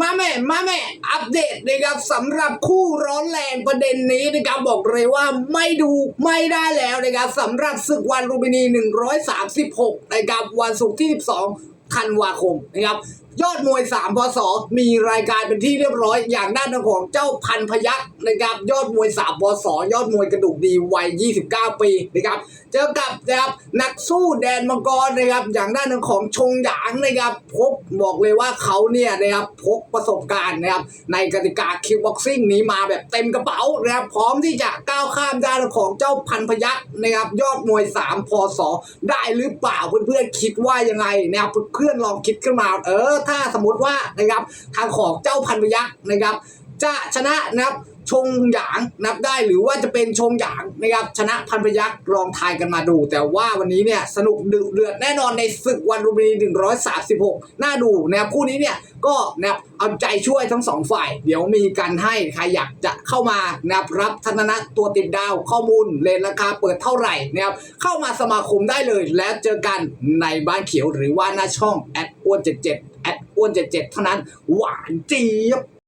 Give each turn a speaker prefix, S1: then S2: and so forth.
S1: มาแม่มาแม่อัปเดตนะครับสำหรับคู่ร้อนแรงประเด็นนี้นะครับบอกเลยว่าไม่ดูไม่ได้แล้วนะครับสำหรับศึกวันลูมพินี 136นะครับวันศุกร์ที่ 12 ธันวาคมนะครับยอดมวย3พศมีรายการเป็นที่เรียบร้อยอย่างด้านของเจ้าพันพยักษ์นะครับยอดมวย3พศยอดมวยกระดูกดีวัย 29 ปีนะครับเจอกับนะครับนักสู้แดนมังกรนะครับอย่างด้านของชงหยางนะครับพบบอกเลยว่าเขาเนี่ยนะครับพกประสบการณ์นะครับในกติกาคิกบ็อกซิ่งนี้มาแบบเต็มกระเป๋านะครับพร้อมที่จะก้าวข้ามด้านของเจ้าพันพยักษ์นะครับยอดมวย3พศได้หรือเปล่าเพื่อนๆคิดว่ายังไงนะครับเพื่อนื่อนลองคิดขึ้นมา เออ ถ้าสมมติว่านะครับทางของเจ้าพันพยักษ์นะครับ จะชนะนะครับชงหยางนับได้หรือว่าจะเป็นชงหยาง นะครับชนะพันพยักษ์ลองทายกันมาดู แต่ว่าวันนี้เนี่ยสนุกดุเดือดแน่นอนในศึกวันรุมพินี136 น่าดูนะครับคู่นี้เนี่ยก็นะครับเอาใจช่วยทั้งสองฝ่าย เดี๋ยวมีกันให้ใครอยากจะเข้ามานะครับรับทัศนะตัวติดดาวข้อมูลเลนราคาเปิดเท่าไหร่นะครับเข้ามาสมาคมได้เลยแล้วเจอกันในบ้านเขียวหรือว่าหน้าช่องแอดอ้วน77แอดอ้วน77เท่านั้นหวานเจี๊ยบ